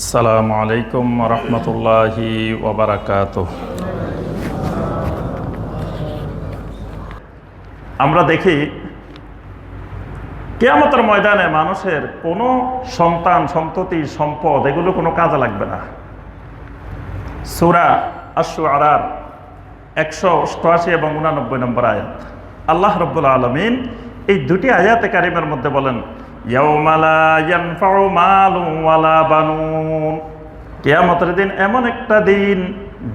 আসসালামু আলাইকুম রহমতুল্লাহি ওবরাকাত আমরা দেখি, কেয়ামতের ময়দানে মানুষের কোনো সন্তান, সন্ততি, সম্পদ, এগুলো কোনো কাজে লাগবে না। সুরা আশু আরার একশো অষ্টআশি এবং উনানব্বই নম্বর আয়াত। আল্লাহ রব্বুল আলমিন এই দুটি আয়াতে কারিমের মধ্যে বলেন কেয়ামতের দিন এমন একটা দিন,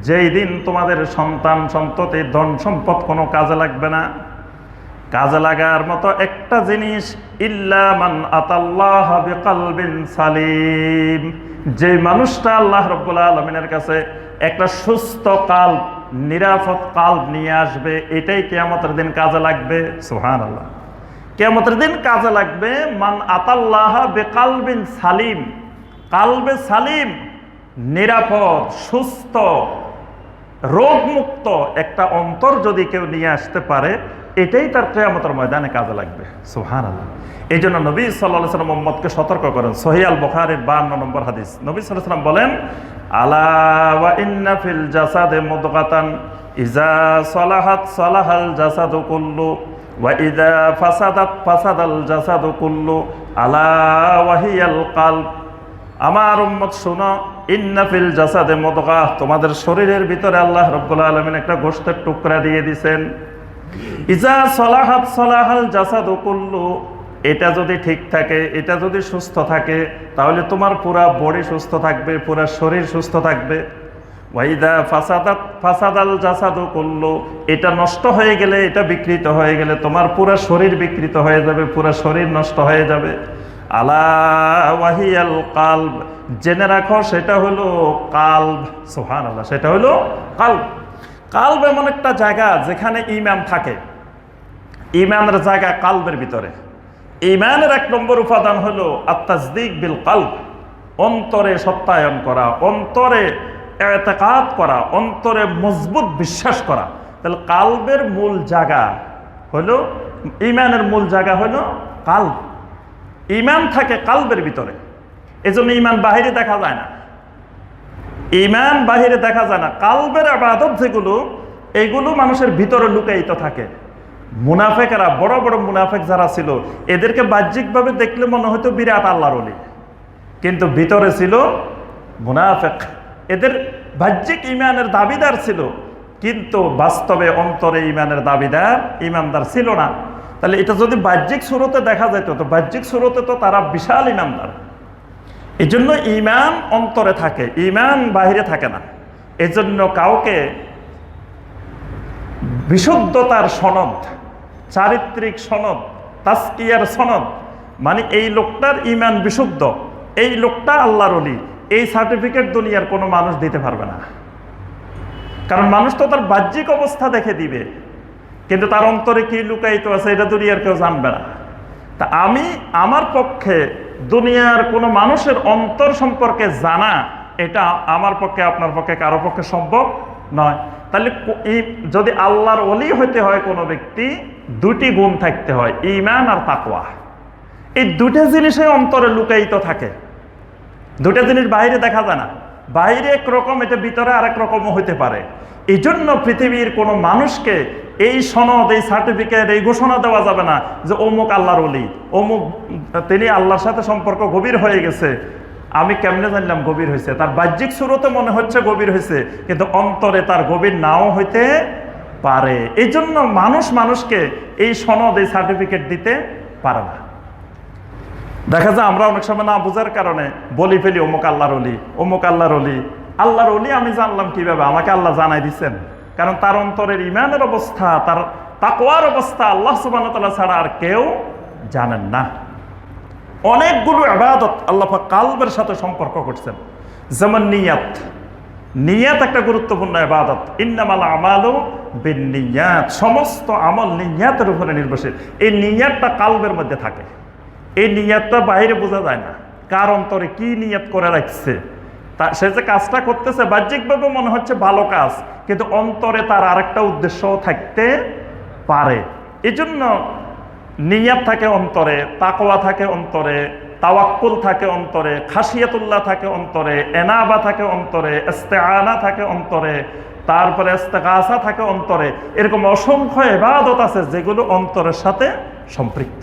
যেই দিন তোমাদের সন্তান সন্ততি, ধন সম্পদ কোনো কাজে লাগবে না। কাজে লাগার মতো একটা জিনিস, ইল্লা মান আতাল্লাহ বিকালবিন সালিম। যে মানুষটা আল্লাহ রব্বুল আলমিনের কাছে একটা সুস্থ কাল নিরাপদ কাল নিয়ে আসবে, এটাই কেয়ামতের দিন কাজে লাগবে। সুহান আল্লাহ কেয়ামতের দিন কাজে লাগবে, মান আতাল্লাহ বেকালবিন সালিম। কালবে সালিম, নিরাপদ, সুস্থ, রোগমুক্ত একটা অন্তর যদি কেউ নিয়ে আসতে পারে, এটাই তার কেয়ামতের ময়দানে কাজে লাগবে। সুহান আল্লাহ এই জন্য নবী সাল্লাহ সাল্লাম মোহাম্মদকে সতর্ক করেন। সহিয়াল বখারের বান্ন নম্বর হাদিস। নবী সাল্লাহ সাল্লাম বলেন, আলা ইন্না ফিল জাসাদে মুদগাতান ইজা সলাহাত সলাহাল জাসাদু কুল্লু ওয়া ইদা ফাসাদাত ফাসাদাল জাসাদু কুল্লু আলা ওয়াহিয়াল কালব আমার উম্মত শোনো ইন্নাফিল জাসাদে মদগা, তোমাদের শরীরের ভিতরে আল্লাহ রব্বুল আলমিন একটা গোষ্ঠের টুকরা দিয়ে দিছেন। ইজা সলাহাত সলাহাল জাসাদ কুল্লু, এটা যদি ঠিক থাকে, এটা যদি সুস্থ থাকে, তাহলে তোমার পুরা বডি সুস্থ থাকবে, পুরা শরীর সুস্থ থাকবে। ওয়াইদা ফাসাদাত, ফাসাদাল জাসাদু করল এটা নষ্ট হয়ে গেলে এটা বিকৃত হয়ে গেলে তোমার পুরা শরীর বিকৃত হয়ে যাবে, পুরা শরীর নষ্ট হয়ে যাবে। আলা ওয়াহিয়াল কালব, জেনে রাখো সেটা হলো কালব সোহান আল্লাহ সেটা হলো কালব। কালব এমন একটা জায়গা যেখানে ইমাম থাকে। ইমানের জায়গা কালবের ভিতরে। ইমানের এক নম্বর উপাদান হলো আত্মাজদিক বিল কালব, অন্তরে সত্যায়ন করা, অন্তরে এতেকাত করা, অন্তরে মজবুত বিশ্বাস করা। তাহলে কালবের মূল জায়গা হলো ইমানের মূল জায়গা হলো কালব। ইমান থাকে কালবের ভিতরে। এজন্য ইমান বাহিরে দেখা যায় না। ইমান বাহিরে দেখা যায় না। কালবের আবাদত যেগুলো, এগুলো মানুষের ভিতরে লুকায়িত থাকে। মুনাফেকেরা, বড় বড় মুনাফেক যারা ছিল, এদেরকে বাহ্যিকভাবে দেখলে মনে হতো বিরাট আল্লাহর কিন্তু ভিতরে ছিল মুনাফেক। এদের বাহ্যিক ইমানের দাবিদার ছিল, কিন্তু বাস্তবে অন্তরে ইমানের দাবিদার ইমানদার ছিল না। তাহলে এটা যদি বাহ্যিক সুরতে দেখা যেত, তো বাহ্যিক সুরতে তো তারা বিশাল ইমানদার। এই জন্য ইমান অন্তরে থাকে, ইমান বাহিরে থাকে না। এজন্য কাউকে বিশুদ্ধতার সনদ, চারিত্রিক সনদ, তাস্কিয়ার সনদ মানে এই লোকটার ইমান বিশুদ্ধ, এই লোকটা আল্লাহর অলি এই সার্টিফিকেট দুনিয়ার কোনো মানুষ দিতে পারবে না। কারণ মানুষ তো তার বাহ্যিক অবস্থা দেখে দিবে, কিন্তু তার অন্তরে কি লুকায়িত আছে এটা দুনিয়ার কেউ জানবে না। তা আমি আমার পক্ষে দুনিয়ার কোনো মানুষের অন্তর সম্পর্কে জানা, এটা আমার পক্ষে, আপনার পক্ষে, কারও পক্ষে সম্ভব নয়। তাহলে যদি আল্লাহর অলি হইতে হয় কোনো ব্যক্তি, দুটি গুণ থাকতে হয় ইমান আর তাকওয়া। এই দুটা জিনিসে অন্তরে লুকায়িত থাকে। দুটা জিনিস বাইরে দেখা যায় না। বাইরে একরকম এটা ভিতরে আরেক রকমও হইতে পারে। এই জন্য পৃথিবীর কোনো মানুষকে এই সনদ, এই সার্টিফিকেট এই ঘোষণা দেওয়া যাবে না যে অমুক আল্লাহর অলি অমুক, তিনি আল্লাহর সাথে সম্পর্ক গভীর হয়ে গেছে। আমি কেমনে জানলাম গভীর হয়েছে তার বাহ্যিক সুরতে মনে হচ্ছে গভীর হয়েছে কিন্তু অন্তরে তার গভীর নাও হইতে পারে। এই জন্য মানুষ মানুষকে এই সনদ, এই সার্টিফিকেট দিতে পারে না। দেখা যায় আমরা অনেক সময় না বোঝার কারণে বলি ফেলি, অমুক আল্লাহর অলি অমুক আল্লাহর অলি আল্লাহর অলি আমি জানলাম কীভাবে? আমাকে আল্লাহ জানাই দিচ্ছেন কারণ তার অন্তরের ইমানের অবস্থা, তার তাকওয়ার অবস্থা আল্লাহ সুবান ছাড়া আর কেউ জানেন না। অনেকগুলো আবাদত আল্লাহ কালবের সাথে সম্পর্ক করছেন। যেমন নিয়াত। নিয়াত একটা গুরুত্বপূর্ণ আবাদত ইন্নামাল আমালও বিনিয়াত সমস্ত আমল নিয়াতের উপরে নির্ভরশীল। এই নিয়াতটা কালবের মধ্যে থাকে। এই নিয়াতটা বাইরে বোঝা যায় না। কার অন্তরে কি নিয়াত করে রাখছে তা সে যে কাজটা করতেছে, বাহ্যিকভাবে মনে হচ্ছে ভালো কাজ, কিন্তু অন্তরে তার আরেকটা উদ্দেশ্যও থাকতে পারে। এই জন্য নিয়াত থাকে অন্তরে তাকোয়া থাকে অন্তরে, তাওয়াক্কুল থাকে অন্তরে খাসিয়াতুল্লাহ থাকে অন্তরে, এনাবা থাকে অন্তরে, ইস্তেআনা থাকে অন্তরে, তারপরে ইস্তেগাসা থাকে অন্তরে। এরকম অসংখ্য এবাদত আছে যেগুলো অন্তরের সাথে সম্পৃক্ত।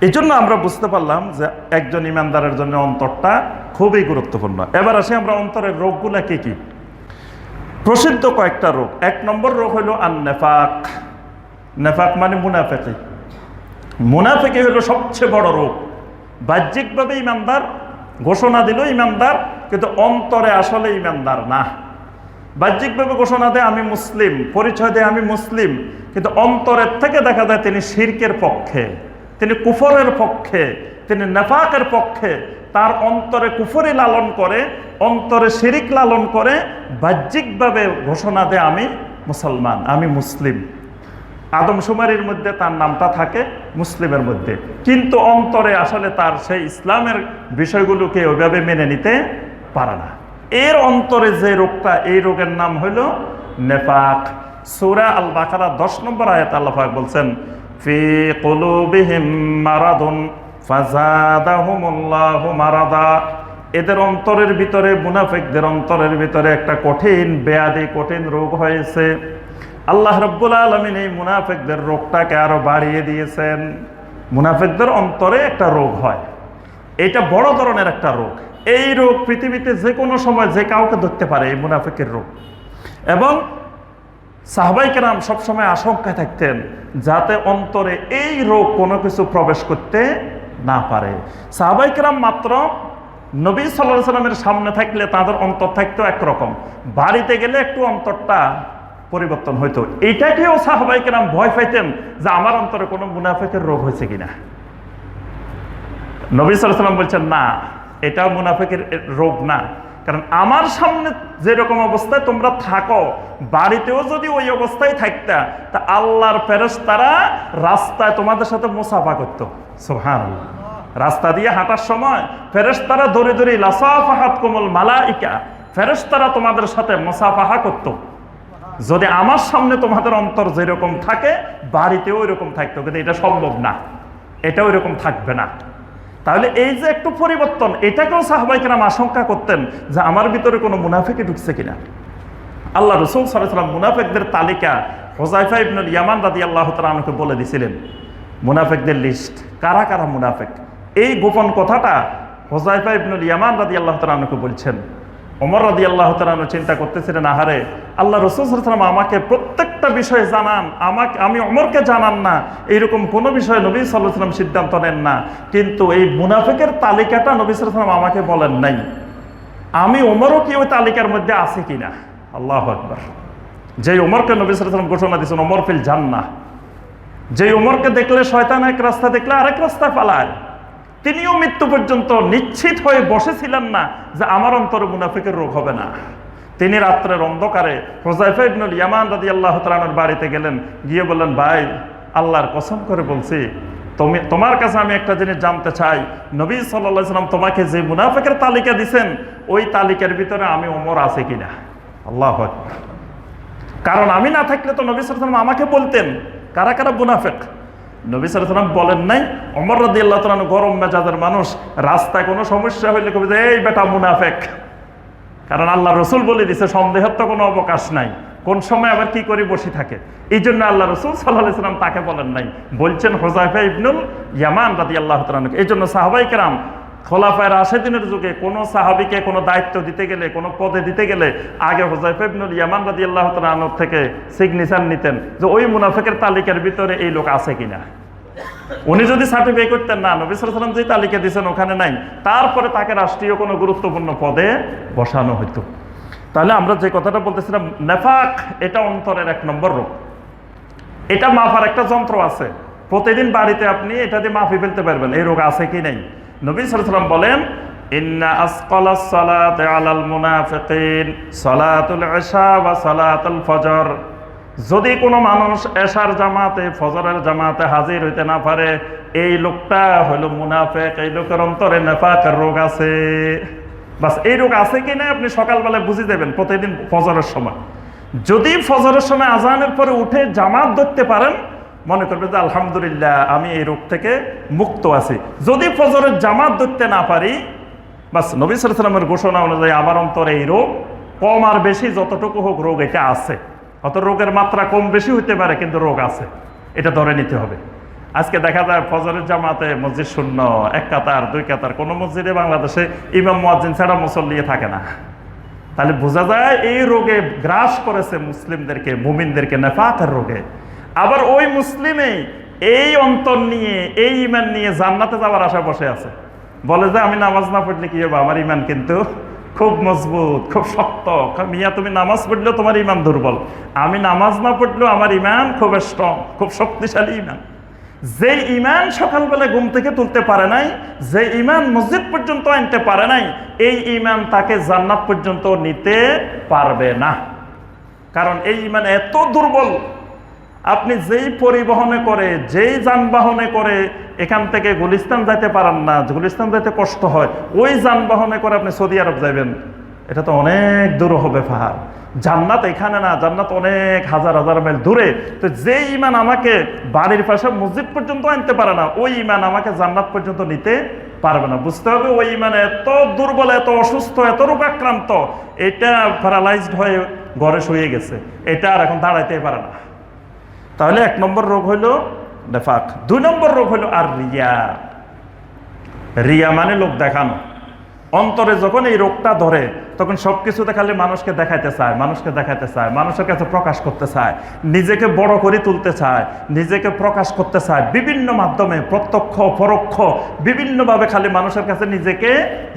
এই জন্য আমরা বুঝতে পারলাম যে একজন ইমানদারের জন্য অন্তরটা খুবই গুরুত্বপূর্ণ। এবার আসি আমরা অন্তরের রোগগুলা কি কি? প্রসিদ্ধ কয়েকটা রোগ। এক নম্বর রোগ হলো আন নেফাক নেফাক মানে মুনাফেকি। মুনাফেকি হলো সবচেয়ে বড় রোগ। বাহ্যিকভাবে ইমানদার, ঘোষণা দিল ইমানদার, কিন্তু অন্তরে আসলে ইমানদার না। বাহ্যিকভাবে ঘোষণা দেয়, আমি মুসলিম। পরিচয় দেয়, আমি মুসলিম। কিন্তু অন্তরের থেকে দেখা যায় তিনি শির্কের পক্ষে। তিনি কুফরের পক্ষে, তিনি নেফাকের পক্ষে, তার অন্তরে কুফরি লালন করে, অন্তরে শিরিক লালন করে, বাহ্যিকভাবে ঘোষণা দেয়, আমি মুসলমান, আমি মুসলিম। আদমশুমারির মধ্যে তার নামটা থাকে, মুসলিমের মধ্যে। কিন্তু অন্তরে আসলে তার সেই ইসলামের বিষয়গুলোকে ওইভাবে মেনে নিতে পারে না। এর অন্তরে যে রোগটা, এই রোগের নাম হইল নেফাক। সুরা আল বাকারা দশ নম্বর আয়াত আল্লাহাক বলছেন ফি কলুবিহিম মারাদুন ফাজাদাহুমুল্লাহু মারাদা। এদের অন্তরের ভিতরে, মুনাফিকদের অন্তরের ভিতরে একটা কঠিন, বেয়াদি, কঠিন রোগ হয়েছে। আল্লাহ রব্বুল আলমিন এই মুনাফিকদের রোগটাকে আরও বাড়িয়ে দিয়েছেন। মুনাফিকদের অন্তরে একটা রোগ হয়। এটা বড় ধরনের একটা রোগ। এই রোগ পৃথিবীতে যে কোনো সময় যে কাউকে ধরতে পারে, এই মুনাফিকের রোগ। এবং সাহবাই কেরাম সবসময় আশঙ্কায় থাকতেন যাতে অন্তরে এই রোগ কোনো কিছু প্রবেশ করতে না পারে। সাহবাই কেরাম মাত্র নবী সাল্লাহ সাল্লামের সামনে থাকলে তাদের অন্তর থাকতো একরকম। বাড়িতে গেলে একটু অন্তরটা পরিবর্তন হইতো। এইটাকেও সাহবাই কেরাম ভয় পাইতেন যে আমার অন্তরে কোনো মুনাফিকের রোগ হয়েছে কিনা। নবী সাল্লাহ সাল্লাম বলছেন, না এটাও মুনাফিকের রোগ না। কারণ আমার সামনে যেরকম অবস্থায় তোমরা থাকো, বাড়িতেও যদি ওই অবস্থায় থাকতা, তা আল্লাহর ফেরস তারা রাস্তায় তোমাদের সাথে মুসাফা করতো। সোহান রাস্তা দিয়ে হাঁটার সময় ফেরেস তারা দড়ি দড়ি, লাসাফাহাত কোমল মালাইকা ফেরেস তারা তোমাদের সাথে মুসাফাহা করতো। যদি আমার সামনে তোমাদের অন্তর যেরকম থাকে, বাড়িতেও এরকম থাকতো। কিন্তু এটা সম্ভব না। এটা ওই রকম থাকবে না। তাহলে এই যে একটু পরিবর্তন, এটাকেও সাহবাইকেরাম আশঙ্কা করতেন যে আমার ভিতরে কোনো মুনাফিকে ঢুকছে কিনা। আল্লাহ রসুল সাল্লাম মুনাফেকদের তালিকা হোজাইফা ইবনুল ইয়ামান দাদি আল্লাহ তালকে বলে দিছিলেন, মুনাফেকদের লিস্ট কারা কারা মুনাফেক? এই গোপন কথাটা হোজাইফা ইবনুল ইয়ামান রাদি আল্লাহ তালকে বলছেন। অমর রাদি আল্লাহ তালন চিন্তা করতেছিলেন, আহারে, আল্লাহ রসুল সাল্লাম আমাকে প্রত্যেকটা বিষয়ে জানান। আমাকে, আমি অমরকে জানান না। এইরকম কোনো বিষয়ে নবী সাল্লাম সিদ্ধান্ত নেন না। কিন্তু এই মুনাফেকের তালিকাটা নবী সাল্লাম আমাকে বলেন নাই। আমি ওমরও কি ওই তালিকার মধ্যে আছে কিনা? আল্লাহ আকবর। যে ওমরকে নবী সাল্লাম ঘোষণা দিয়েছেন, ওমর ফিল জান না যে ওমরকে দেখলে শয়তান এক রাস্তা দেখলে আরেক রাস্তায় পালায়। তিনিও মৃত্যু পর্যন্ত নিশ্চিত হয়ে বসেছিলেন না যে আমার অন্তরে মুনাফিকের রোগ হবে না। তিনি রাত্রের অন্ধকারে ইয়ামান আল্লাহ বাড়িতে গেলেন, গিয়ে বললেন, ভাই, আল্লাহর কসম করে বলছি, তুমি তোমার কাছে আমি একটা জিনিস জানতে চাই। নবী সাল্লাম তোমাকে যে মুনাফিকের তালিকা দিছেন, ওই তালিকার ভিতরে আমি ওমর আছে কিনা? আল্লাহ কারণ আমি না থাকলে তো নবী সাল্লাম আমাকে বলতেন, কারা কারা মুনাফেক? নবী সালাম বলেন নাই অমর রাদি আল্লাহ তালান গরম মেজাজের মানুষ রাস্তায় কোনো সমস্যা হইলে কবি যে, এই বেটা মুনাফেক। কারণ আল্লাহ রসুল বলে দিছে সন্দেহের তো কোনো অবকাশ নাই। কোন সময় আবার কি করে বসে থাকে? এই জন্য আল্লাহ রসুল সাল্লাহ তাকে বলেন নাই। বলছেন হোজাইফা ইবনুল ইয়ামান রাদি আল্লাহ তালানুক এই জন্য সাহাবাই কেরাম খোলাফায় রাশেদিনের যুগে কোনো সাহাবিকে কোনো দায়িত্ব দিতে গেলে, কোনো পদে দিতে গেলে আগে হোজাইফা ইবনুল ইয়ামান রাদি আল্লাহ তালানুর থেকে সিগনেচার নিতেন যে ওই মুনাফেকের তালিকার ভিতরে এই লোক আছে কিনা। উনি যদি সার্টিফাই করতেন না, নবী সালাম যে তালিকা দিয়েছেন ওখানে নাই, তারপরে তাকে রাষ্ট্রীয় কোনো গুরুত্বপূর্ণ পদে বসানো হতো তাহলে আমরা যে কথাটা বলতেছিলাম, নেফাক এটা অন্তরের এক নম্বর রোগ। এটা মাফার একটা যন্ত্র আছে। প্রতিদিন বাড়িতে আপনি এটা দিয়ে মাফি ফেলতে পারবেন, এই রোগ আছে কি নাই। নবী সালাম বলেন, ইন্না আলাল সালাতুল ফজর। যদি কোনো মানুষ এশার জামাতে, ফজরের জামাতে হাজির হইতে না পারে, এই লোকটা হলো মুনাফেক, এই লোকের অন্তরে নেফাকের রোগ আছে। বাস, এই রোগ আছে কি না আপনি সকালবেলায় বুঝে দেবেন, প্রতিদিন ফজরের সময়। যদি ফজরের সময় আজানের পরে উঠে জামাত ধরতে পারেন মনে করবে যে আলহামদুলিল্লাহ, আমি এই রোগ থেকে মুক্ত আছি। যদি ফজরের জামাত ধরতে না পারি, বাস নবী সালামের ঘোষণা অনুযায়ী আমার অন্তরে এই রোগ, কম আর বেশি যতটুকু হোক রোগ এটা আছে। অত রোগের মাত্রা কম বেশি হতে পারে, কিন্তু রোগ আছে। এটা ধরে নিতে হবে। আজকে দেখা যায় ফজরের জামাতে মসজিদ শূন্য, এক কাতার, দুই কাতার, কোনো মসজিদে বাংলাদেশে ইমাম, মুয়াজ্জিন ছাড়া মুসল্লিয়ে থাকে না। তাহলে বোঝা যায় এই রোগে গ্রাস করেছে মুসলিমদেরকে, মুমিনদেরকে, নেফাতের রোগে। আবার ওই মুসলিমে এই অন্তর নিয়ে, এই ইমান নিয়ে জান্নাতে যাওয়ার আশা বসে আছে। বলে যে, আমি নামাজ না পড়লে কি হবে? আমার ইমান কিন্তু খুব মজবুত, খুব শক্ত। মিয়া, তুমি নামাজ পড়লেও তোমার ইমান দুর্বল। আমি নামাজ না পড়লেও আমার ইমান খুব স্ট্রং খুব শক্তিশালী ইমান যে ইমান সকালবেলা ঘুম থেকে তুলতে পারে নাই যে ইমান মসজিদ পর্যন্ত আনতে পারে নাই, এই ইমান তাকে জান্নাত পর্যন্ত নিতে পারবে না। কারণ এই ইমান এত দুর্বল আপনি যেই পরিবহনে করে, যেই যানবাহনে করে এখান থেকে গুলিস্তান যাইতে পারেন না গুলিস্তান যাইতে কষ্ট হয়, ওই যানবাহনে করে আপনি সৌদি আরব যাবেন এটা তো অনেক দূর হবে পাহাড়। জান্নাত এখানে না, জান্নাত অনেক হাজার হাজার মাইল দূরে। তো যে ইমান আমাকে বাড়ির পাশে মসজিদ পর্যন্ত আনতে পারে না, ওই ইমান আমাকে জান্নাত পর্যন্ত নিতে পারবে না। বুঝতে হবে ওই ইমান এত দুর্বল, এত অসুস্থ, এত রোগাক্রান্ত, এটা প্যারালাইজড হয়ে ঘরে শুয়ে গেছে। এটা আর এখন দাঁড়াইতে পারে না। তাহলে এক নম্বর রোগ হইল নেফাক। দুই নম্বর রোগ হইল আর রিয়া। রিয়া মানে লোক দেখানো। অন্তরে যখন এই রোগটা ধরে, তখন সব কিছুতে খালি মানুষকে দেখাইতে চায়, মানুষকে দেখাইতে চায়, মানুষের কাছে প্রকাশ করতে চায়, নিজেকে বড় করে তুলতে চায়, নিজেকে প্রকাশ করতে চায়, বিভিন্ন মাধ্যমে প্রত্যক্ষ, পরোক্ষ, বিভিন্নভাবে খালি মানুষের কাছে নিজেকে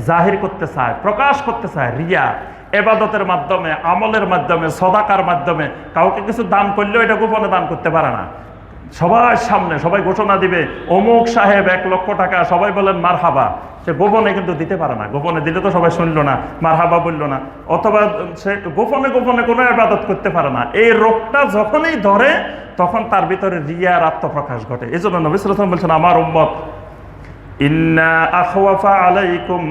জাহির করতে চায়, প্রকাশ করতে চায়, রিয়া। এবাদতের মাধ্যমে, আমলের মাধ্যমে, সদাকার মাধ্যমে কাউকে কিছু দান করলেও এটা গোপনে দান করতে পারে না। সবার সামনে সবাই ঘোষণা দিবে, অমুক সাহেব এক লক্ষ টাকা, সবাই বলেন মার হাবা সে গোপনে কিন্তু দিতে পারে না। গোপনে দিলে তো সবাই শুনলো না মার হাবা বলল না। অথবা সে গোপনে গোপনে কোনো আবাদত করতে পারে না। এই রোগটা যখনই ধরে, তখন তার ভিতরে রিয়ার আত্মপ্রকাশ ঘটে। এই জন্য নবিসাম বলছেন, আমার উম্মত, ইন্না আখওয়াফা আলাইকুম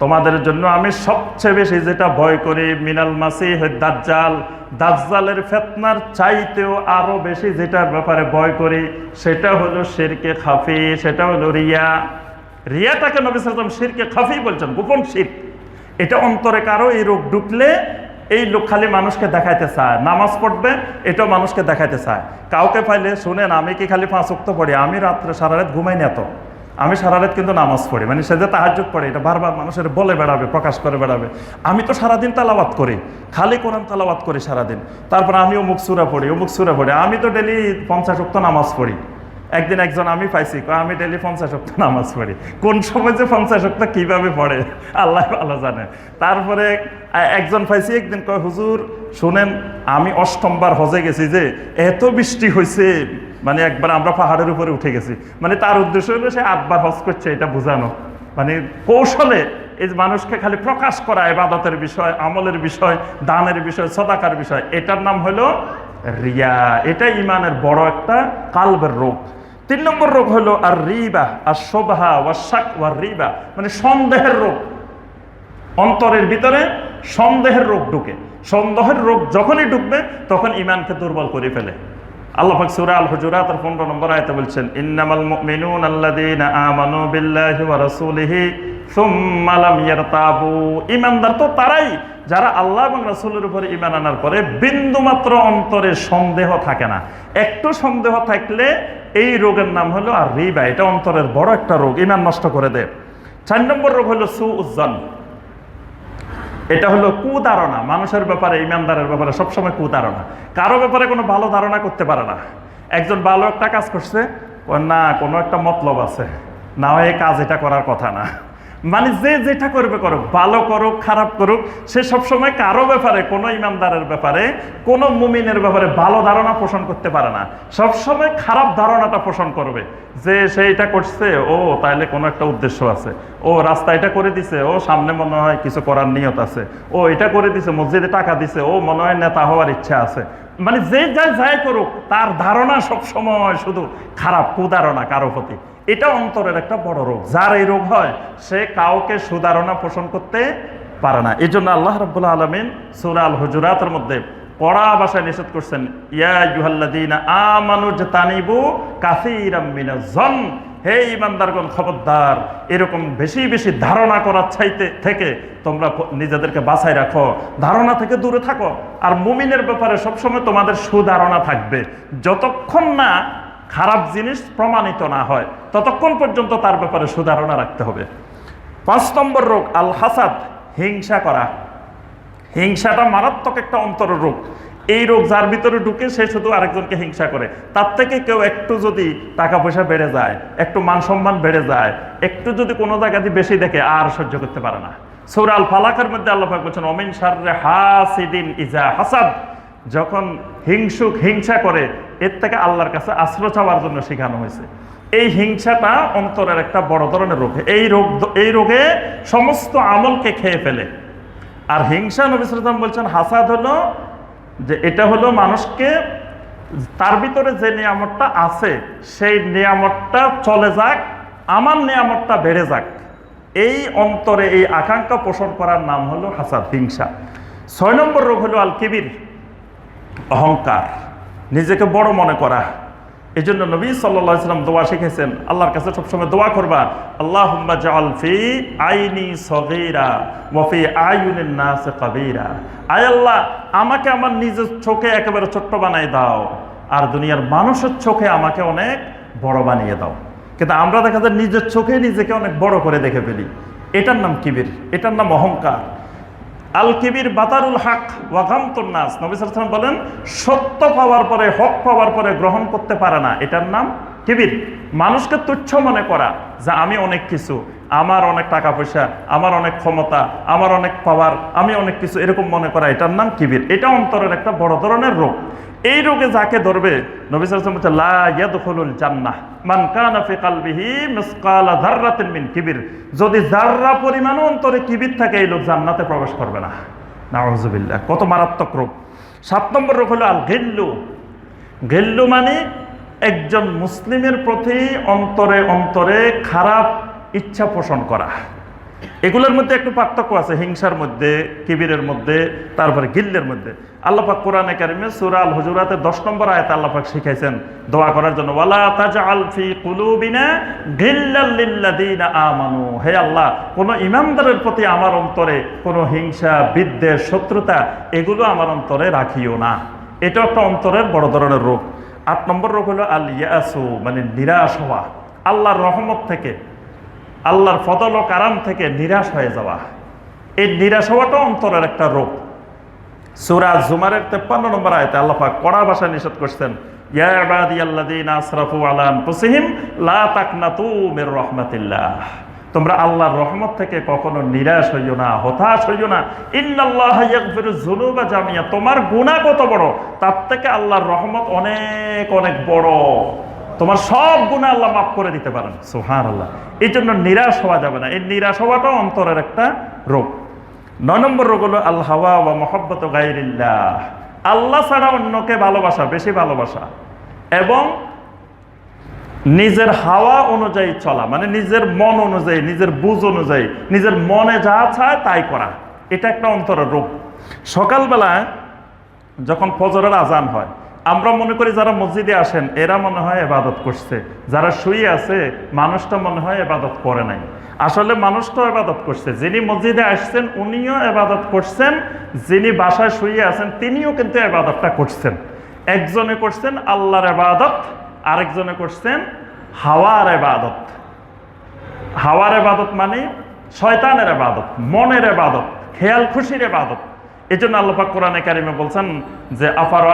তোমাদের জন্য আমি সবচেয়ে বেশি যেটা ভয় করি মিনাল মাসি দাজ্জাল, দাজ্জালের ফেতনার চাইতেও আরও বেশি যেটার ব্যাপারে ভয় করি, সেটা হলো শিরকে খাফি, সেটা হলো রিয়া। রিয়াটাকে নবী সালাম শিরকে খাফি বলছেন, গোপন শির। এটা অন্তরে কারও এই রোগ ঢুকলে এই লোক খালি মানুষকে দেখাইতে চায়, নামাজ পড়বে, এটাও মানুষকে দেখাইতে চায়। কাউকে পাইলে, শুনেন, আমি কি খালি পাঁচ উক্ত পড়ি? আমি রাত্রে সারা রাত ঘুমাই না তো। আমি সারা রাত কিন্তু নামাজ পড়ি। মানে সে যে তাহাজুদ পড়ে, এটা বারবার মানুষের বলে বেড়াবে, প্রকাশ করে বেড়াবে। আমি তো সারাদিন তালাবাত করি, খালি কোরআন তালাবাত করি সারাদিন। তারপর আমি অমুক সুরা পড়ি, অমুক সুরা পড়ি। আমি তো ডেলি পঞ্চাশ উক্ত নামাজ পড়ি। একদিন একজন আমি পাইছি আমি ডেলি পঞ্চাশ অক্ট নামাজ পড়ি। কোন সময় যে পঞ্চাশ অক্ট কীভাবে পড়ে, আল্লাহ ভালো জানে। তারপরে একজন পাইছি, একদিন কয়, হুজুর, শোনেন, আমি অষ্টমবার হজে গেছি যে, এত বৃষ্টি হয়েছে মানে একবার আমরা পাহাড়ের উপরে উঠে গেছি। মানে তার উদ্দেশ্য হলো সে আটবার হজ করছে, এটা বোঝানো। মানে কৌশলে এই মানুষকে খালি প্রকাশ করা এবাদতের বিষয়, আমলের বিষয়, দানের বিষয়, সদাকার বিষয়, এটার নাম হলো রিয়া। এটা ইমানের বড় একটা কালবের রোগ। তিন নম্বর রোগ হলো আর রিবা আর শোভা ওয়া শাক ওয়া রিবা মানে সন্দেহের রোগ। অন্তরের ভিতরে সন্দেহের রোগ ঢুকে। সন্দেহের রোগ যখনই ঢুকবে, তখন ইমানকে দুর্বল করে ফেলে। আল্লাহ আল হুজুরাত এর 15 নম্বর বলছেন, ইন্নামাল বিল্লাহি তো তারাই, যারা আল্লাহ এবং রাসূলের উপরে ঈমান আনার পরে বিন্দুমাত্র অন্তরে সন্দেহ থাকে না। একটু সন্দেহ থাকলে এই রোগের নাম হলো আর রিবা, এটা অন্তরের বড় একটা রোগ, ঈমান নষ্ট করে দেয়। চার নম্বর রোগ হলো সুউজ্জান এটা হলো কুধারণা মানুষের ব্যাপারে, ইমানদারের ব্যাপারে সবসময় কুধারণা কারও ব্যাপারে কোনো ভালো ধারণা করতে পারে না। একজন ভালো একটা কাজ করছে না, কোনো একটা মতলব আছে। না হয় কাজ এটা করার কথা না। মানে যে যেটা করবে করুক, ভালো করুক, খারাপ করুক, সে সবসময় কারও ব্যাপারে, কোনো ইমানদারের ব্যাপারে, কোনো মুমিনের ব্যাপারে ভালো ধারণা পোষণ করতে পারে না। সবসময় খারাপ ধারণাটা পোষণ করবে। যে সে এটা করছে, ও তাইলে কোনো একটা উদ্দেশ্য আছে। ও রাস্তা এটা করে দিছে, ও সামনে মনে হয় কিছু করার নিয়ত আছে। ও এটা করে দিছে, মসজিদে টাকা দিছে, ও মনে হয় নেতা হওয়ার ইচ্ছা আছে। মানে যে যা যাই করুক, তার ধারণা সব সময় শুধু খারাপ কুধারণা কারও প্রতি। এটা অন্তরের একটা বড় রোগ। যার এই রোগ হয়, সে কাউকে সুধারণা পোষণ করতে পারে না। এই জন্য আল্লাহ রব্বুল্লাহ আলমিন সুরাল হুজুরাতের মধ্যে কড়া বাসায় নিষেধ করছেন, ইয়া ইউহাল্লাদিনা আমানু তানিবু কাসীরাম মিনাজ হে ইমানদারগণ, খবরদার, এরকম বেশি বেশি ধারণা করার চাইতে থেকে তোমরা নিজেদেরকে বাঁচাই রাখো, ধারণা থেকে দূরে থাকো। আর মুমিনের ব্যাপারে সবসময় তোমাদের সুধারণা থাকবে। যতক্ষণ না খারাপ জিনিস প্রমাণিত না হয়, ততক্ষণ পর্যন্ত তার ব্যাপারে সুধারণা রাখতে হবে। পাঁচ নম্বর রোগ আল হাসাদ হিংসা করা। হিংসাটা মারাত্মক একটা অন্তরের রোগ এই রোগ যার ভিতরে ঢুকে সে শুধু আরেকজনকে হিংসা করে। তার থেকে কেউ একটু যদি টাকা পয়সা বেড়ে যায়, একটু মান সম্মান বেড়ে যায়, একটু যদি কোনো জায়গাতে বেশি দেখে, আর সহ্য করতে পারে না। সৌরাল ফালাকের মধ্যে আল্লাহ বলছেন অমিন সার্রে হাসিদিন ইজা হাসাদ। যখন হিংসুক হিংসা করে, এর থেকে আল্লাহর কাছে আশ্রয় চাওয়ার জন্য শেখানো হয়েছে। এই হিংসাটা অন্তরের একটা বড় ধরনের রোগ। এই রোগ, এই রোগে সমস্ত আমলকে খেয়ে ফেলে। আর হিংসা নবী সাল্লাম বলছেন, হাসাদ হলো যে এটা হলো মানুষকে তার ভিতরে যে নিয়ামতটা আছে, সেই নিয়ামতটা চলে যাক, আমার নিয়ামতটা বেড়ে যাক। এই অন্তরে এই আকাঙ্ক্ষা পোষণ করার নাম হলো হাসাদ, হিংসা। ছয় নম্বর রোগ হলো আল কিবির অহংকার। নিজেকে বড় মনে করা। এই জন্য নবী সাল্লাম দোয়া শিখেছেন, আল্লাহর কাছে সবসময় দোয়া করবা আল্লাহ ফি আইনি সগীরা ওয়াফি আয়ুনিন নাস কাবীরা। আয় আল্লাহ, আমাকে আমার নিজের চোখে একেবারে ছোট্ট বানাই দাও, আর দুনিয়ার মানুষের চোখে আমাকে অনেক বড় বানিয়ে দাও। কিন্তু আমরা দেখা যায় নিজের চোখে নিজেকে অনেক বড় করে দেখে ফেলি। এটার নাম কিবির, এটার নাম অহংকার। আল কিবির বাতারুল হাক ওয়াকান্তর নাস। বলেন, সত্য পাওয়ার পরে, হক পাওয়ার পরে গ্রহণ করতে পারে না। এটার নাম কিবির। মানুষকে তুচ্ছ মনে করা যে আমি অনেক কিছু, আমার অনেক টাকা পয়সা আমার অনেক ক্ষমতা, আমার অনেক পাওয়ার আমি অনেক কিছু, এরকম মনে করা, এটার নাম কিবির। এটা অন্তরের একটা বড় ধরনের রোগ এই রোগে যাকে ধরবে জান্নাহ। কিবির। যদি যাররা পরিমাণ অন্তরে কিবির থাকে, এই লোক জান্নাতে প্রবেশ করবে না। কত মারাত্মক রোগ। সাত নম্বর রোগ হলো আল গিল্লু। গিল্লু মানে একজন মুসলিমের প্রতি অন্তরে অন্তরে খারাপ ইচ্ছা পোষণ করা। এগুলোর মধ্যে একটু পার্থক্য আছে, হিংসার মধ্যে, কিবিরের মধ্যে, তারপরে গিল্লের মধ্যে। আল্লাপাক কোরআন কারিমে সুরা আল হুজুরাতে দশ নম্বর আয়তে আল্লাপাক শিখাইছেন, দোয়া করার জন্য, ওয়ালা তাজআল ফি কুলুবিনা গিল্লাল লিল্লাযিনা আমানু। হে আল্লাহ, কোন ইমানদারের প্রতি আমার অন্তরে কোনো হিংসা, বিদ্বেষ, শত্রুতা, এগুলো আমার অন্তরে রাখিও না। এটা একটা অন্তরের বড় ধরনের রোগ। আট নম্বর রোগ হলো আল ইয়াসু মানে নিরাশ হওয়া। আল্লাহর রহমত থেকে আল্লাহর ফদল ও কারাম থেকে নিরাশ হয়ে যাওয়া। এই নিরাশ হওয়াটা অন্তরের একটা রোগ। সুরা জুমারের তেপ্পান্ন নম্বর আয়তে আল্লাহ কড়া ভাষায় নিষেধ করছেন তোমরা আল্লাহর রহমত থেকে কখনো নিরাশ হইও না, হতাশ হইও না। যুনুবা জামিয়া। তোমার গুনাহ কত বড়? তার থেকে আল্লাহর রহমত অনেক অনেক বড়। তোমার সব গুণা আল্লাহ মাফ করে দিতে পারেন। সুহান আল্লাহ এই জন্য নিরাশ হওয়া যাবে না। এই নিরাশ হওয়াটাও অন্তরের একটা রোগ। নয় নম্বর রোগ হলো আল হাওয়া বা মহব্বত গাইরিল্লাহ আল্লাহ ছাড়া অন্যকে ভালোবাসা, বেশি ভালোবাসা। এবং নিজের হাওয়া অনুযায়ী চলা মানে নিজের মন অনুযায়ী, নিজের বুঝ অনুযায়ী, নিজের মনে যা চায় তাই করা। এটা একটা অন্তরের রোগ। সকালবেলায় যখন ফজরের আজান হয় আমরা মনে করি যারা মসজিদে আসেন, এরা মনে হয় এবাদত করছে। যারা শুয়ে আছে, মানুষটা মনে হয় এবাদত করে নাই। আসলে মানুষটাও এবাদত করছে। যিনি মসজিদে আসছেন, উনিও এবাদত করছেন। যিনি বাসায় শুয়ে আছেন, তিনিও কিন্তু এবাদতটা করছেন। একজনে করছেন আল্লাহর এবাদত আরেকজনে করছেন হাওয়ার এবাদত হাওয়ার এবাদত মানে শয়তানের এবাদত মনের এবাদত খেয়াল খুশির এবাদত এই জন্য আল্লাপাক কোরআনে কারিমে বলছেন যে আফার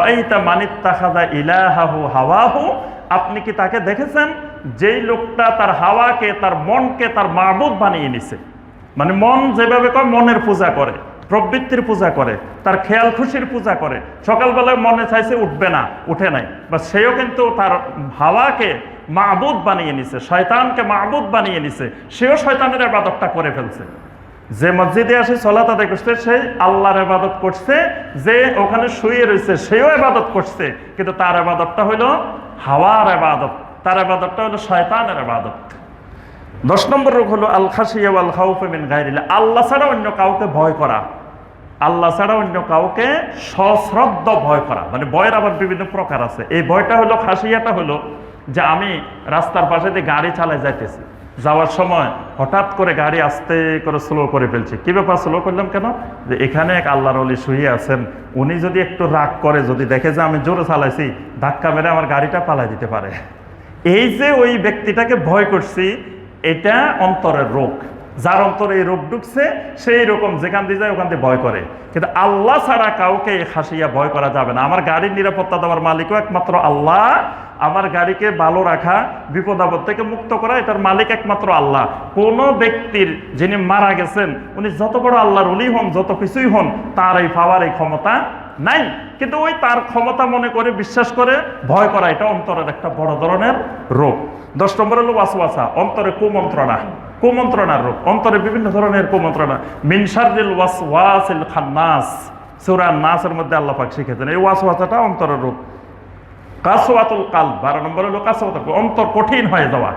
মানিত্তা ইলাহাহু হাওয়াহু? আপনি কি তাকে দেখেছেন? যেই লোকটা তার হাওয়াকে, তার মনকে, তার মাহবুদ বানিয়ে নিছে। মানে মন যেভাবে কয়, মনের পূজা করে, প্রবৃত্তির পূজা করে, তার খেয়াল খুশির পূজা করে। সকালবেলায় মনে চাইছে উঠবে না, উঠে নাই। বা সেও কিন্তু তার হাওয়াকে মাহবুদ বানিয়ে নিছে, শয়তানকে মাহবুদ বানিয়ে নিছে। সেও শয়তানের আবাদতটা করে ফেলছে। যে মসজিদে আসে, সলাত আদায় করছে, সে আল্লাহর আবাদত করছে, যে ওখানে শুয়ে রয়েছে, সেও আবাদত করছে। কিন্তু তার আবাদতটা হইল হাওয়ার আবাদত তার আবাদতটা হলো শয়তানের আবাদত দশ নম্বর রোগ হলো আল খাসিয়া আল খাউফে মিন আল্লাহ ছাড়া অন্য কাউকে ভয় করা। আল্লাহ ছাড়া অন্য কাউকে সশ্রদ্ধ ভয় করা। মানে ভয়ের আবার বিভিন্ন প্রকার আছে। এই ভয়টা হলো খাসিয়াটা হলো যে আমি রাস্তার পাশে দিয়ে গাড়ি চালায় যাইতেছি। যাওয়ার সময় হঠাৎ করে গাড়ি আস্তে করে স্লো করে ফেলছে। কি ব্যাপার স্লো করলাম কেন? যে এখানে এক আল্লাহর অলি শুয়ে আছেন, উনি যদি একটু রাগ করে, যদি দেখে যে আমি জোরে চালাইছি, ধাক্কা মেরে আমার গাড়িটা পালাই দিতে পারে। এই যে ওই ব্যক্তিটাকে ভয় করছি, এটা অন্তরের রোগ। যার অন্তরে এই রোগ ঢুকছে, সেই রকম যেখান দিয়ে যায় ওখান দিয়ে ভয় করে। কিন্তু আল্লাহ ছাড়া কাউকে হাসিয়া ভয় করা যাবে না। আমার গাড়ির নিরাপত্তা দেওয়ার মালিকও একমাত্র আল্লাহ। আমার গাড়িকে ভালো রাখা, বিপদ আপদ থেকে মুক্ত করা, এটার মালিক একমাত্র আল্লাহ। কোন ব্যক্তির যিনি মারা গেছেন, উনি যত বড় আল্লাহর উলি হন, যত কিছুই হন, তার এই পাওয়ার, এই ক্ষমতা নাই। কিন্তু ওই তার ক্ষমতা মনে করে, বিশ্বাস করে, ভয় করা, এটা অন্তরের একটা বড় ধরনের রোগ। দশ নম্বর হলো ওয়াসওয়াসা, অন্তরে কুমন্ত্রণা। কুমন্ত্রণার রোগ। অন্তরে বিভিন্ন ধরনের কুমন্ত্রণা। মিনসারিল ওয়াসওয়াসিল খান্নাস। সূরা নাসের মধ্যে আল্লাহ পাক শিখেছেন এই ওয়াসওয়াসাটা অন্তরের রোগ। কাসওয়াতুল কাল বারো নম্বর হলো কালব, অন্তর কঠিন হয়ে যাওয়া।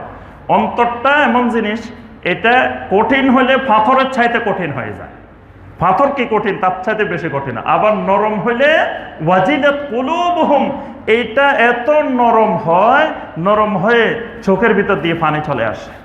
অন্তরটা এমন জিনিস এটা কঠিন হলে পাথরের ছাইতে কঠিন হয়ে যায়। পাথর কি কঠিন? তার ছাইতে বেশি কঠিন। আবার নরম হলে ওয়াজিদাত কুলুবহুম এইটা এত নরম হয় নরম হয়ে চোখের ভিতর দিয়ে পানি চলে আসে।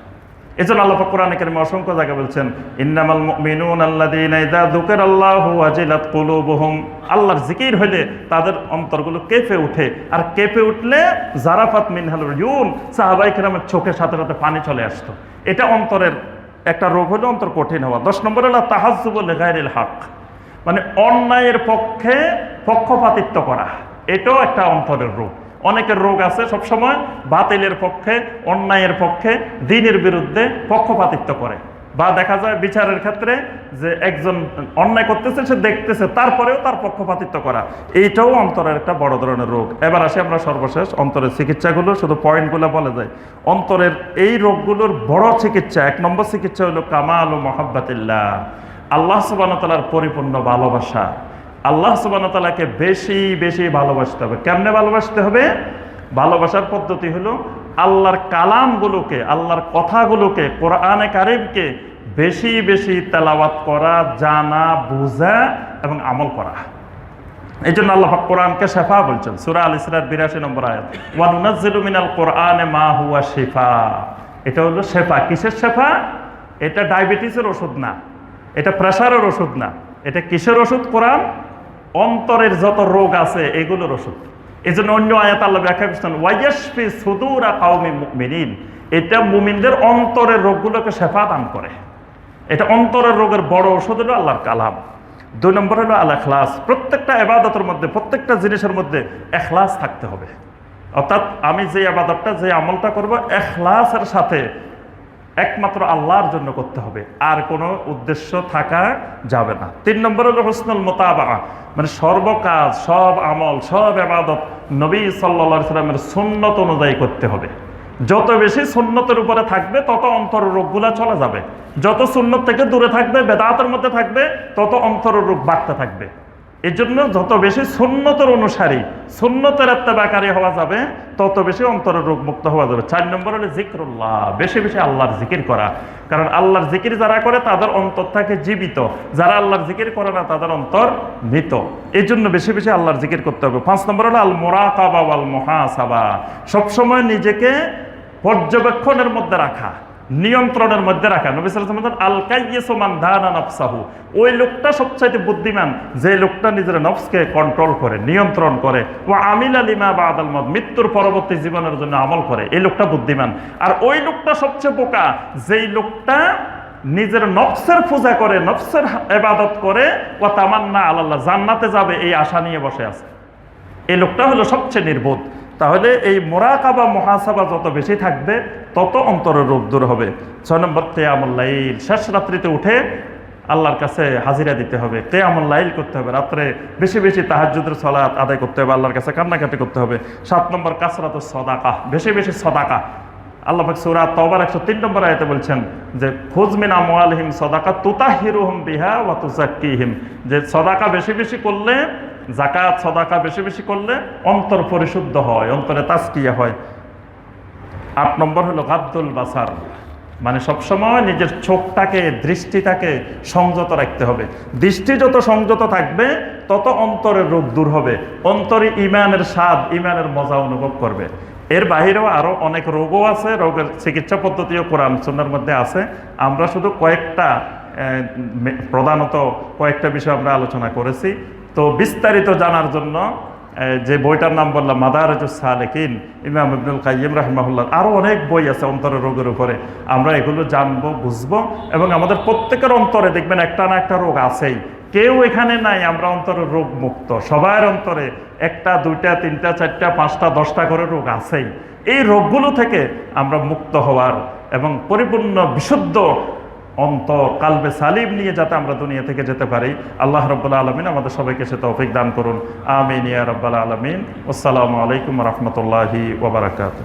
এজন্য আল্লাহ কোরআনে কারিমে অসংখ্য জায়গা বলছেন, ইন্নামাল মুমিনুন আল্লাযীনা ইযা যুকিরাল্লাহু ওয়াজিলাত কুলুবুহুম। আল্লাহর জিকির হইলে তাদের অন্তরগুলো কেঁপে ওঠে আর কেঁপে উঠলে জারাফাত মিনহাল ইউন সাহাবাই কেরামের চোখের সাথে সাথে পানি চলে আসতো। এটা অন্তরের একটা রোগ হলে অন্তর কঠিন হওয়া। দশ নম্বর হলো তাহাজুবুল গায়রিল হক। মানে অন্যায়ের পক্ষে পক্ষপাতিত্ব করা। এটাও একটা অন্তরের রোগ। অনেকের রোগ আছে সবসময় বাতিলের পক্ষে, অন্যায়ের পক্ষে, দিনের বিরুদ্ধে পক্ষপাতিত্ব করে। বা দেখা যায় বিচারের ক্ষেত্রে যে একজন অন্যায় করতেছে, সে দেখতেছে, তারপরেও তার পক্ষপাতিত্ব করা। এইটাও অন্তরের একটা বড় ধরনের রোগ। এবার আসি আমরা সর্বশেষ, অন্তরের চিকিৎসাগুলো, শুধু পয়েন্টগুলো বলে যায়। অন্তরের এই রোগগুলোর বড় চিকিৎসা, এক নম্বর চিকিৎসা হলো কামাল ও মহাব্বাতিল্লাহ। আল্লাহ সুবানতালার পরিপূর্ণ ভালোবাসা। আল্লাহ সুবানতালাকে বেশি বেশি ভালোবাসতে হবে। কেমনে ভালোবাসতে হবে? ভালোবাসার পদ্ধতি হলো আল্লাহর কালামগুলোকে, আল্লাহর কথাগুলোকে, কোরআনে কারিমকে বেশি বেশি তেলাওয়াত করা, জানা, বোঝা এবং আমল করা। এই জন্য আল্লাহ কোরআনকে শেফা বলছেন। সুরা আল ইসরার বিরাশি নম্বর আয়াত, ওয়ানুনাজ্জিলু মিনাল কোরআনে মা হুয়া শেফা। এটা হলো শেফা। কিসের শেফা? এটা ডায়াবেটিসের ওষুধ না। এটা প্রেশারের ওষুধ না। এটা কিসের ওষুধ? কোরআন অন্তরের যত রোগ আছে, এগুলোর ওষুধ। এই জন্য অন্য আয়াত আল্লাহ ব্যাখ্যা করছেন ওয়াইয়াসফি সুদুরা কাউমি মুমিনিন। এটা মুমিনদের অন্তরের রোগগুলোকে শেফা দান করে। এটা অন্তরের রোগের বড় ওষুধ হলো আল্লাহর কালাম। দুই নম্বর হলো আল এখলাস প্রত্যেকটা এবাদতের মধ্যে, প্রত্যেকটা জিনিসের মধ্যে এখলাস থাকতে হবে। অর্থাৎ আমি যে আবাদতটা যে আমলটা করব এখলাসের সাথে একমাত্র আল্লাহর জন্য করতে হবে। আর কোনো উদ্দেশ্য থাকা যাবে না। তিন নম্বর হলো হোসনুল মোতাবা মানে সর্বকাজ, সব আমল, সব আবাদত নবী সাল্লা সাল্লামের সুন্নত অনুযায়ী করতে হবে। যত বেশি সুন্নতের উপরে থাকবে, তত অন্তর রোগগুলা চলে যাবে। যত সুন্নত থেকে দূরে থাকবে, বেদাতের মধ্যে থাকবে, তত অন্তর রোগ বাড়তে থাকবে। এই জন্য যত বেশি সুন্নতর অনুসারী, সুন্নতের এত্তেবাকারী হওয়া যাবে, তত বেশি অন্তরের রোগ মুক্ত হওয়া যাবে। চার নম্বর হলো জিক্রুল্লাহ, বেশি বেশি আল্লাহর জিকির করা। কারণ আল্লাহর জিকির যারা করে, তাদের অন্তর থাকে জীবিত। যারা আল্লাহর জিকির করে না, তাদের অন্তর মৃত। এই জন্য বেশি বেশি আল্লাহর জিকির করতে হবে। পাঁচ নম্বর হলো আল মোরাকাবা ওয়াল মহাসাবা সবসময় নিজেকে পর্যবেক্ষণের মধ্যে রাখা। নিয়ন্ত্রণের মধ্যে রাখা নবী সাল্লাল্লাহু আলাইহি ওয়াসাল্লাম আল কাইয়্যিসুমান দানা নফসাহু। ওই লোকটা সবচাইতে বুদ্ধিমান, যে লোকটা নিজের নফসকে কন্ট্রোল করে, নিয়ন্ত্রণ করে। ও আমিল আলিমা বা আদাল মত মৃত্যুর পরবর্তী জীবনের জন্য আমল করে। এই লোকটা বুদ্ধিমান। আর ওই লোকটা সবচেয়ে বোকা, যেই লোকটা নিজের নফসের পূজা করে, নফসের এবাদত করে ও তামান্না আল্লাহ জান্নাতে যাবে, এই আশা নিয়ে বসে আছে। এই লোকটা হলো সবচেয়ে নির্বোধ। তাহলে এই মোরাকাবা, মহাসাবা যত বেশি থাকবে, তত অন্তরের রোগ দূর হবে। ছয় নম্বর তেয়ামুল্লাইল শেষ রাত্রিতে উঠে আল্লাহর কাছে হাজিরা দিতে হবে। তেয়ামুল্লাইল করতে হবে। রাত্রে বেশি বেশি তাহাজুদের সলাৎ আদায় করতে হবে, আল্লাহর কাছে কান্নাকাটি করতে হবে। সাত নম্বর, কাসরাত সদাকা। বেশি বেশি সদাকা। আল্লাহ সূরা তওবার 103 নম্বর আয়াতে বলছেন যে, খুজ মিন আমওয়ালিহিম সাদাকা তুতাহিরুহুম বিহা ওয়া তুযাক্কিহিম। যে সদাকা বেশি বেশি করলে জাকাত সদাকা বেশি বেশি করলে অন্তর পরিশুদ্ধ হয়, অন্তরে তাজকিয়া হয়। আট নম্বর হলো গাদ্দুল বাসার। মানে সবসময় নিজের চোখটাকে, দৃষ্টিটাকে সংযত রাখতে হবে। দৃষ্টি যত সংযত থাকবে, তত অন্তরের রোগ দূর হবে। অন্তরে ইমানের স্বাদ, ইমানের মজা অনুভব করবে। এর বাহিরেও আরও অনেক রোগও আছে, রোগের চিকিৎসা পদ্ধতিও কোরআন সুন্নার মধ্যে আছে। আমরা শুধু কয়েকটা প্রধানত কয়েকটা বিষয় আমরা আলোচনা করেছি। তো বিস্তারিত জানার জন্য যে বইটার নাম বললাম, মাদারাজুস সালেকিন, ইমাম ইবনুল কাইয়িম রাহিমাহুল্লাহ আরও অনেক বই আছে অন্তরের রোগের উপরে। আমরা এগুলো জানব, বুঝব, এবং আমাদের প্রত্যেকের অন্তরে দেখবেন একটা না একটা রোগ আছেই। কেউ এখানে নাই, আমরা অন্তরে রোগ মুক্ত সবার অন্তরে একটা, দুইটা, তিনটা, চারটা, পাঁচটা, দশটা করে রোগ আছেই। এই রোগগুলো থেকে আমরা মুক্ত হওয়ার এবং পরিপূর্ণ, বিশুদ্ধ অন্তর, কালবে সালিম নিয়ে যাতে আমরা দুনিয়া থেকে যেতে পারি। আল্লাহ রব্বুল্লা আলমিন আমাদের সবাইকে সে তৌফিক দান করুন। আমিন ইয়া রব্বাল আলমিন। আসসালামু আলাইকুম রহমতুল্লাহি ওবরাকাত